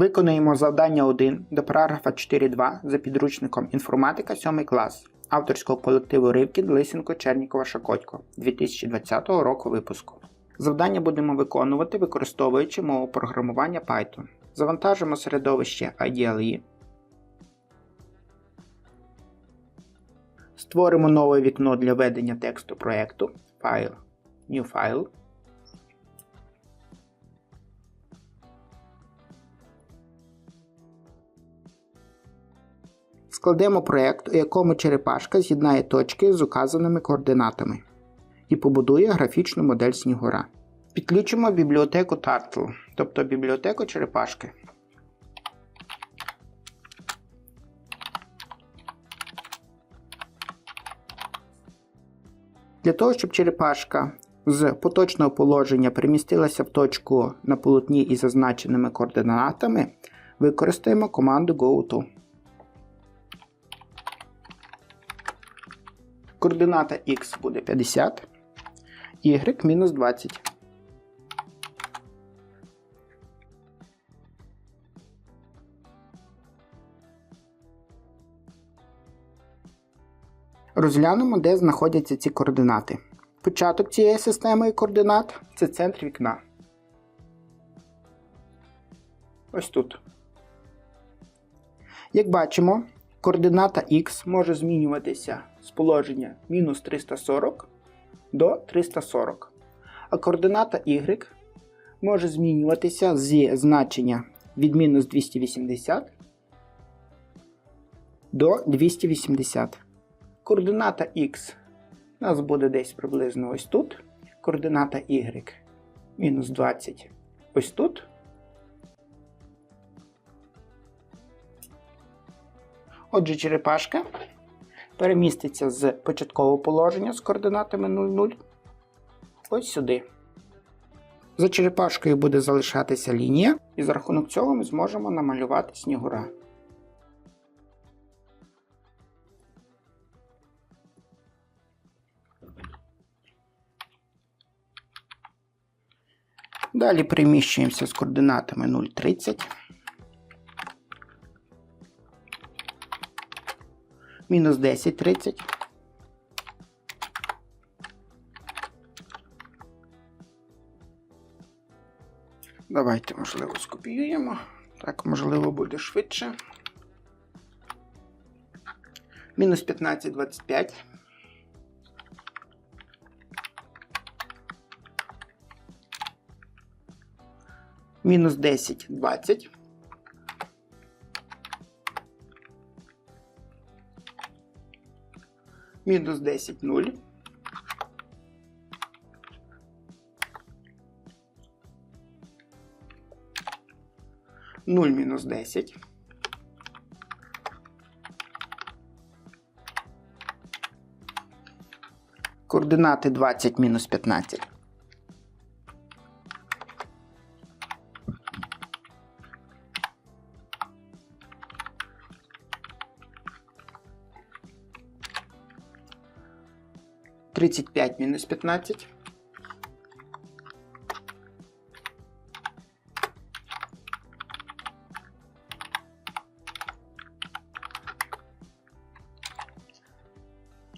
Виконуємо завдання 1 до параграфа 4.2 за підручником інформатика 7 клас авторського колективу Ривкін Лисенко Чернікова Шакотько 2020 року випуску. Завдання будемо виконувати, використовуючи мову програмування Python. Завантажимо середовище IDLE. Створимо нове вікно для ведення тексту проєкту. Файл. New File. Складемо проєкт, у якому черепашка з'єднає точки з указаними координатами і побудує графічну модель снігура. Підключимо бібліотеку Turtle, тобто бібліотеку черепашки. Для того, щоб черепашка з поточного положення перемістилася в точку на полотні із зазначеними координатами, використаємо команду GoTo. Координата x буде 50, y мінус 20. Розглянемо, де знаходяться ці координати. Початок цієї системи координат це центр вікна. Ось тут. Як бачимо, координата x може змінюватися з положення мінус 340 до 340, а координата y може змінюватися зі значення від мінус 280 до 280. Координата x у нас буде десь приблизно ось тут. Координата y мінус 20 ось тут. Отже, черепашка переміститься з початкового положення з координатами 0,0 ось сюди. За черепашкою буде залишатися лінія, і за рахунок цього ми зможемо намалювати снігура. Далі переміщуємося з координатами 0,30. Мінус 10, 30. Давайте, можливо, скопіюємо. Так, можливо, буде швидше. Мінус 15, 25. Мінус 10, 20. Мінус 10, 0. Нуль мінус 10. Координати 20 мінус 15. Тридцять п'ять мінус п'ятнадцять.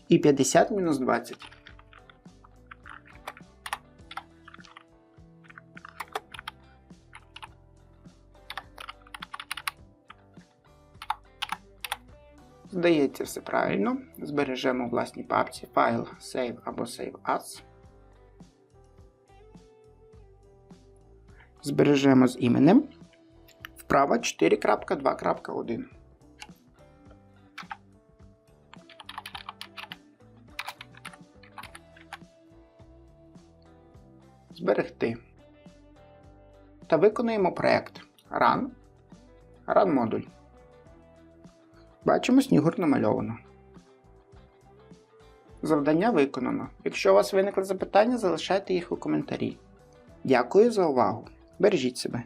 І п'ятдесят мінус двадцять. Здається, все правильно. Збережемо в власній папці файл save або save as. Збережемо з іменем. Вправа 4.2.1. Зберегти. Та виконуємо проєкт Run. Run модуль. Бачимо, снігур намальовано. Завдання виконано. Якщо у вас виникли запитання, залишайте їх у коментарі. Дякую за увагу. Бережіть себе.